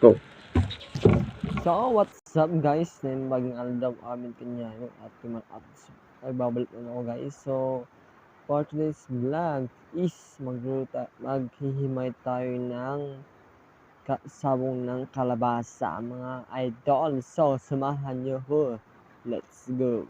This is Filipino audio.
go. So, what's up guys? Ngayon baging aldaw amin kanyayo at kuman at ay babalik na ako guys. So, for today's vlog is magluta, maghihimay tayo ng ka- sabong ng kalabasa mga idol. So, samahan nyo ho. Let's go.